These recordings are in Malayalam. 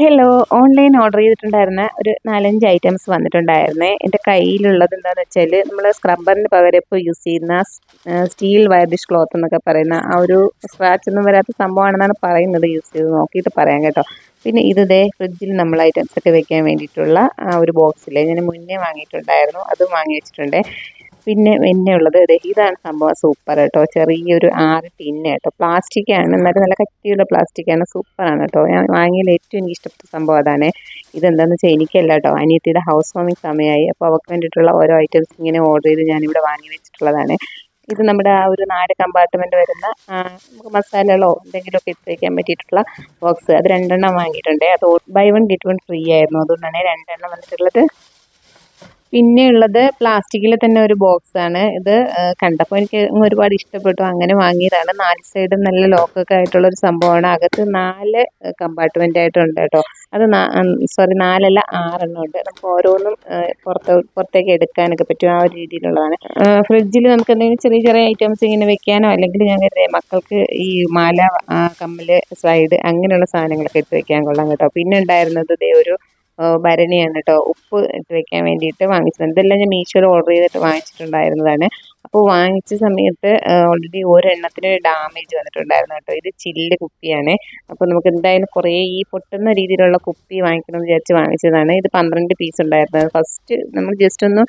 ഹലോ ഓൺലൈൻ ഓർഡർ ചെയ്തിട്ടുണ്ടായിരുന്ന ഒരു നാലഞ്ച് ഐറ്റംസ് വന്നിട്ടുണ്ടായിരുന്നേ. എന്റെ കയ്യിലുള്ളത് എന്താണെന്ന് വെച്ചാൽ നമ്മൾ സ്ക്രബ്ബറിന് പകരം ഇപ്പോൾ യൂസ് ചെയ്യുന്ന സ്റ്റീൽ വയർ ഡിഷ് ക്ലോത്ത് എന്നൊക്കെ പറയുന്ന ആ ഒരു സ്ക്രാച്ച് ഒന്നും വരാത്ത സംഭവമാണെന്നാണ് പറയുന്നത്. യൂസ് ചെയ്ത് നോക്കിയിട്ട് പറയാം കേട്ടോ. പിന്നെ ഇത് ഫ്രിഡ്ജിൽ നമ്മൾ ഐറ്റംസ് ഒക്കെ വെക്കാൻ വേണ്ടിയിട്ടുള്ള ആ ഒരു ബോക്സിൽ ഞാൻ മുന്നേ വാങ്ങിയിട്ടുണ്ടായിരുന്നു. അതും വാങ്ങി വെച്ചിട്ടുണ്ട്. പിന്നെ എന്നെ ഉള്ളത് ഇതാണ് സംഭവം. സൂപ്പർ കേട്ടോ. ചെറിയൊരു ആറ് ടിന്ന് കേട്ടോ. പ്ലാസ്റ്റിക് ആണ്. എന്നാലും നല്ല കട്ടിയുള്ള പ്ലാസ്റ്റിക് ആണ്. സൂപ്പറാണ് കേട്ടോ. ഞാൻ വാങ്ങിയതിൽ ഏറ്റവും എനിക്ക് ഇഷ്ടപ്പെട്ട സംഭവം അതാണ്. ഇതെന്താണെന്ന് വെച്ചാൽ എനിക്കല്ല കേട്ടോ. അനിയത്തിയുടെ ഹൗസ് വാമിങ് സമയമായി. അപ്പോൾ അവർക്ക് വേണ്ടിയിട്ടുള്ള ഓരോ ഐറ്റംസ് ഇങ്ങനെ ഓർഡർ ചെയ്ത് ഞാനിവിടെ വാങ്ങി വെച്ചിട്ടുള്ളതാണ്. ഇത് നമ്മുടെ ആ ഒരു നാല് കമ്പാർട്ട്മെന്റ് വരുന്ന മസാലകളോ എന്തെങ്കിലുമൊക്കെ ഇട്ട് വയ്ക്കാൻ പറ്റിയിട്ടുള്ള ബോക്സ് അത് രണ്ടെണ്ണം വാങ്ങിയിട്ടുണ്ട്. അത് buy one get one free ആയിരുന്നു. അതുകൊണ്ടാണ് രണ്ടെണ്ണം വന്നിട്ടുള്ളത്. പിന്നെ ഉള്ളത് പ്ലാസ്റ്റിക്കിൽ തന്നെ ഒരു ബോക്സ് ആണ് ഇത് കണ്ടപ്പോൾ എനിക്ക് ഒരുപാട് ഇഷ്ടപ്പെട്ടു. അങ്ങനെ വാങ്ങിയതാണ്. നാല് സൈഡും നല്ല ലോക്കൊക്കെ ആയിട്ടുള്ള ഒരു സംഭവമാണ്. അകത്ത് നാല് കമ്പാർട്ട്മെന്റ് ആയിട്ടുണ്ട് കേട്ടോ അത് സോറി നാലല്ല ആറെണ്ണം ഉണ്ട്. നമുക്ക് ഓരോന്നും പുറത്ത് പുറത്തേക്ക് എടുക്കാനൊക്കെ പറ്റും ആ ഒരു രീതിയിലുള്ളതാണ്. ഫ്രിഡ്ജിൽ നമുക്ക് എന്തെങ്കിലും ചെറിയ ചെറിയ ഐറ്റംസ് ഇങ്ങനെ വെക്കാനോ അല്ലെങ്കിൽ ഞാൻ മക്കൾക്ക് ഈ മാല കമ്മൽ സൈഡ് അങ്ങനെയുള്ള സാധനങ്ങളൊക്കെ എടുത്ത് വെക്കാൻ കൊള്ളാം കേട്ടോ. പിന്നെ ഉണ്ടായിരുന്നത് ഒരു ഭരണിയാണ് കേട്ടോ. ഉപ്പ് ഇട്ട് വെക്കാൻ വേണ്ടിയിട്ട് വാങ്ങിച്ചത്. ഇതെല്ലാം ഞാൻ മീഷോയിൽ ഓർഡർ ചെയ്തിട്ട് വാങ്ങിച്ചിട്ടുണ്ടായിരുന്നതാണ്. അപ്പോൾ വാങ്ങിച്ച സമയത്ത് ഓൾറെഡി ഒരെണ്ണത്തിന് ഡാമേജ് വന്നിട്ടുണ്ടായിരുന്നു കേട്ടോ. ഇത് ചില്ല് കുപ്പിയാണ്. അപ്പോൾ നമുക്ക് എന്തായാലും കുറേ ഈ പൊട്ടുന്ന രീതിയിലുള്ള കുപ്പി വാങ്ങിക്കണം എന്ന് വിചാരിച്ച് വാങ്ങിച്ചതാണ്. ഇത് പന്ത്രണ്ട് പീസ് ഉണ്ടായിരുന്നത്. ഫസ്റ്റ് നമ്മൾ ജസ്റ്റ് ഒന്ന്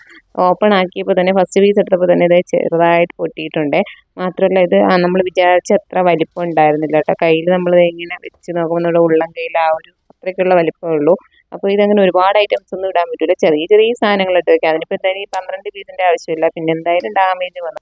ഓപ്പൺ ആക്കിയപ്പോൾ തന്നെ ഫസ്റ്റ് പീസ് എടുത്തപ്പോൾ തന്നെ ഇത് ചെറുതായിട്ട് പൊട്ടിയിട്ടുണ്ട്. മാത്രമല്ല ഇത് നമ്മൾ വിചാരിച്ച അത്ര വലിപ്പം ഉണ്ടായിരുന്നില്ല കേട്ടോ. കയ്യിൽ നമ്മൾ ഇങ്ങനെ വെച്ച് നോക്കുമ്പോൾ നമ്മുടെ ഉള്ളം കയ്യിൽ ആ ഒരു അത്രയ്ക്കുള്ള വലിപ്പമേ ഉള്ളൂ. അപ്പോൾ ഇതങ്ങനെ ഒരുപാട് ഐറ്റംസ് ഒന്നും ഇടാൻ പറ്റില്ല ചെറിയ ചെറിയ സാധനങ്ങൾ ഇട്ട് അതിനിപ്പോ എന്തായാലും ഈ പന്ത്രണ്ട് പീസിന്റെ ആവശ്യമില്ല. പിന്നെ എന്തായാലും ഡാമേജ് വന്നു.